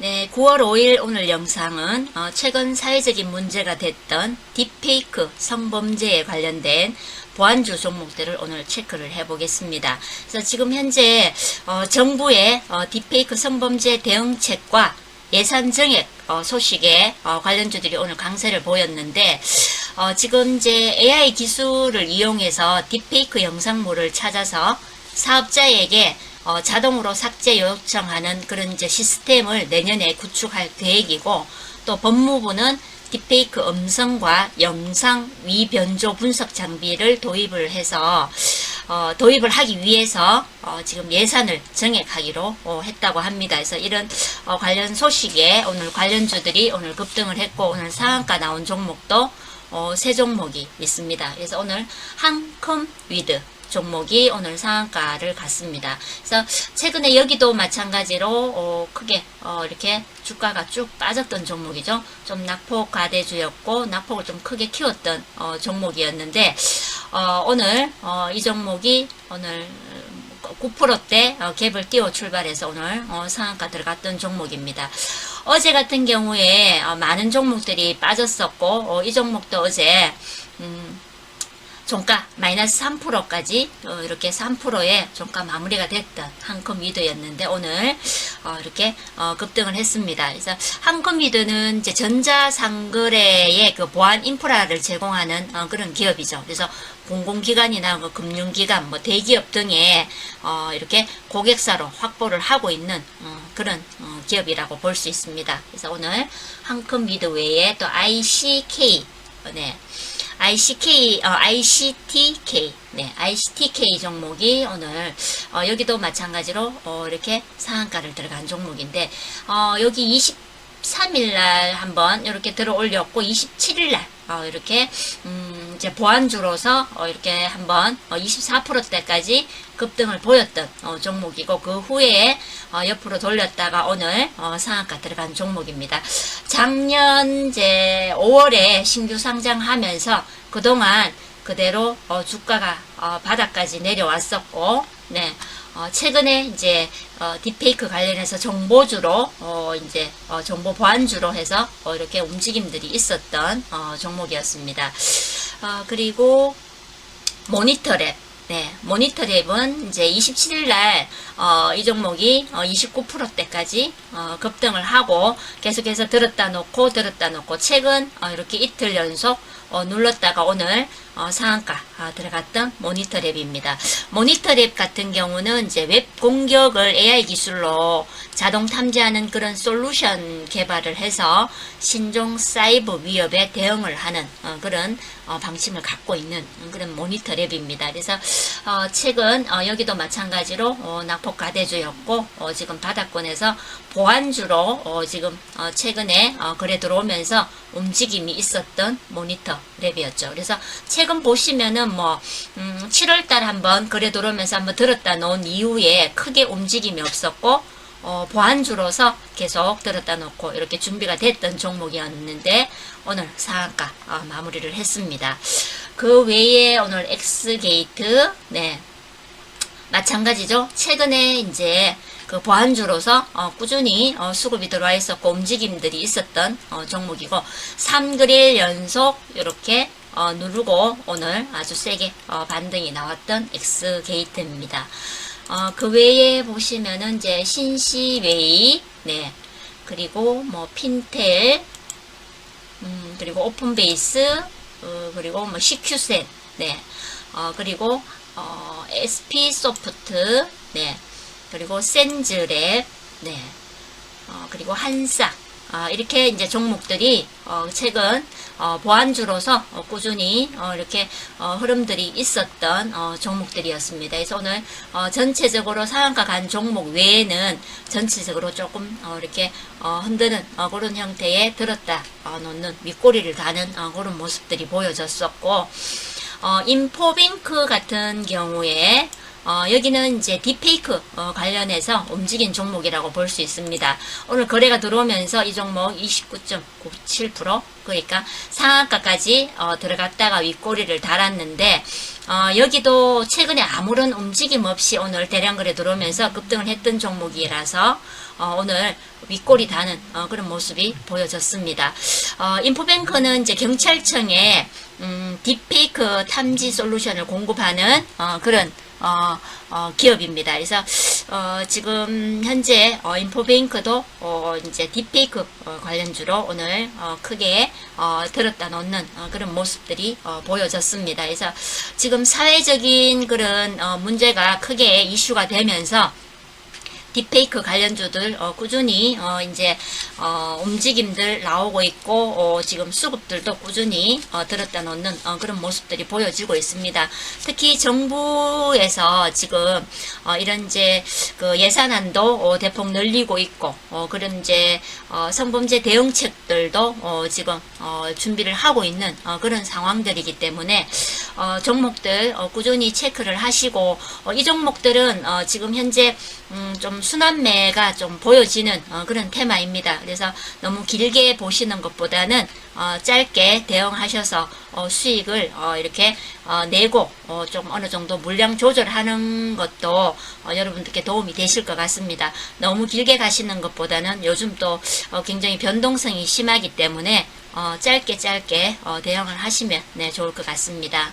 네, 9월 5일 오늘 영상은 어, 최근 사회적인 문제가 됐던 딥페이크 성범죄에 관련된 보안주 종목들을 오늘 체크를 해보겠습니다. 그래서 지금 현재 어, 정부의 어, 딥페이크 성범죄 대응책과 예산 정액 어, 소식에 어, 관련주들이 오늘 강세를 보였는데 어, 지금 이제 AI 기술을 이용해서 딥페이크 영상물을 찾아서 사업자에게 어, 자동으로 삭제 요청하는 그런 이제 시스템을 내년에 구축할 계획이고 또 법무부는 딥페이크 음성과 영상 위변조 분석 장비를 도입을 해서 어, 도입을 하기 위해서 어, 지금 예산을 정액하기로 어, 했다고 합니다. 그래서 이런 어, 관련 소식에 오늘 관련주들이 오늘 급등을 했고 오늘 상한가 나온 종목도 어, 세 종목이 있습니다. 그래서 오늘 한컴 위드 종목이 오늘 상한가를 갔습니다. 그래서 최근에 여기도 마찬가지로 어, 크게 어, 이렇게 주가가 쭉 빠졌던 종목이죠. 좀 낙폭 가대주였고 낙폭을 좀 크게 키웠던 어, 종목이었는데 어, 오늘 어, 이 종목이 오늘 9%대 어, 갭을 띄워 출발해서 오늘 어, 상한가 들어갔던 종목입니다. 어제 같은 경우에 어, 많은 종목들이 빠졌었고 어, 이 종목도 어제 음, 종가 마이너스 3%까지 어, 이렇게 3%의 종가 마무리가 됐던 한컴 위드였는데 오늘 어, 이렇게 어, 급등을 했습니다. 그래서 한컴 위드는 이제 전자상거래의 그 보안 인프라를 제공하는 어, 그런 기업이죠. 그래서 공공기관이나 뭐 금융기관, 뭐 대기업 등에 어, 이렇게 고객사로 확보를 하고 있는 어, 그런 어, 기업이라고 볼 수 있습니다. 그래서 오늘 한컴 위드 외에 또 ICK 네. ICK, 어, ICTK, 네, ICTK 종목이 오늘, 어, 여기도 마찬가지로, 어, 이렇게 상한가를 들어간 종목인데, 어, 여기 23일날 한번 이렇게 들어 올렸고, 27일날, 어, 이렇게, 음, 이제 보안주로서, 어, 이렇게 한번, 어, 24%대까지 급등을 보였던, 어, 종목이고, 그 후에, 어, 옆으로 돌렸다가 오늘, 어, 상한가 들어간 종목입니다. 작년 이제 5월에 신규 상장하면서 그동안 그대로 어, 주가가 어, 바닥까지 내려왔었고, 네. 어, 최근에 이제 어, 딥페이크 관련해서 정보주로 어, 이제 어, 정보 보안주로 해서 어, 이렇게 움직임들이 있었던 어, 종목이었습니다. 어, 그리고 모니터랩 네, 모니터랩은 이제 27일 날, 어, 이 종목이 어, 29%대까지 어, 급등을 하고 계속해서 들었다 놓고 들었다 놓고 최근 어, 이렇게 이틀 연속 어, 눌렀다가 오늘 어, 상한가 어, 들어갔던 모니터 랩입니다. 모니터 랩 같은 경우는 이제 웹 공격을 AI 기술로 자동 탐지하는 그런 솔루션 개발을 해서 신종 사이버 위협에 대응을 하는 어, 그런 어, 방침을 갖고 있는 그런 모니터 랩입니다. 그래서 어, 최근 어, 여기도 마찬가지로 어, 낙폭 가대주였고 어, 지금 바닥권에서 보안주로 어, 지금 어, 최근에 어, 거래 들어오면서 움직임이 있었던 모니터 랩이었죠. 그래서 최근 보시면은 뭐 음, 7월달 한번 거래 들어오면서 한번 들었다 놓은 이후에 크게 움직임이 없었고 어, 보안주로서 계속 들었다 놓고 이렇게 준비가 됐던 종목이었는데 오늘 상한가 어, 마무리를 했습니다. 그 외에 오늘 엑스게이트 네 마찬가지죠. 최근에 이제 그 보안주로서 어, 꾸준히 어, 수급이 들어와 있었고 움직임들이 있었던 어, 종목이고 3그릴 연속 이렇게 어, 누르고 오늘 아주 세게 어, 반등이 나왔던 엑스게이트입니다. 어, 그 외에 보시면은 이제 신시웨이, 네, 그리고 뭐 핀텔, 음, 그리고 오픈베이스, 어, 그리고 뭐 CQ셋, 네, 어, 그리고 어, SP 소프트, 네, 그리고 센즈랩, 네, 어, 그리고 한싹, 어, 이렇게 이제 종목들이 어, 최근 어, 보안주로서 어, 꾸준히 어, 이렇게 어, 흐름들이 있었던 어, 종목들이었습니다. 그래서 오늘 어, 전체적으로 상한가 간 종목 외에는 전체적으로 조금 어, 이렇게 어, 흔드는 어, 그런 형태의 들었다 어, 놓는 윗꼬리를 다는 어, 그런 모습들이 보여졌었고 어, 인포뱅크 같은 경우에 어, 여기는 이제 딥페이크 어, 관련해서 움직인 종목이라고 볼 수 있습니다. 오늘 거래가 들어오면서 이 종목 29.97% 그러니까 상한가까지 어, 들어갔다가 윗꼬리를 달았는데 어, 여기도 최근에 아무런 움직임 없이 오늘 대량 거래 들어오면서 급등을 했던 종목이라서 어, 오늘 윗골이 다는 어, 그런 모습이 보여졌습니다. 어, 인포뱅크는 이제 경찰청에 음, 딥페이크 탐지 솔루션을 공급하는 어, 그런 어, 어, 기업입니다. 그래서 어, 지금 현재 어, 인포뱅크도 어, 이제 딥페이크 어, 관련주로 오늘 어, 크게 어, 들었다 놓는 어, 그런 모습들이 어, 보여졌습니다. 그래서 지금 사회적인 그런 어, 문제가 크게 이슈가 되면서 딥페이크 관련주들 어, 꾸준히 어, 이제 어, 움직임들 나오고 있고 어, 지금 수급들도 꾸준히 어, 들었다 놓는 어, 그런 모습들이 보여지고 있습니다. 특히 정부에서 지금 어, 이런 이제 그 예산안도 어, 대폭 늘리고 있고 어, 그런 이제 어, 성범죄 대응책들도 어, 지금 어, 준비를 하고 있는 어, 그런 상황들이기 때문에 어, 종목들 어, 꾸준히 체크를 하시고 어, 이 종목들은 어, 지금 현재 음, 좀 순환매가 좀 보여지는 어, 그런 테마입니다. 그래서 너무 길게 보시는 것보다는 어, 짧게 대응하셔서 어, 수익을 어, 이렇게 어, 내고 어, 좀 어느 정도 물량 조절하는 것도 어, 여러분들께 도움이 되실 것 같습니다. 너무 길게 가시는 것보다는 요즘 또 어, 굉장히 변동성이 심하기 때문에 어, 짧게 짧게 어, 대응을 하시면 네, 좋을 것 같습니다.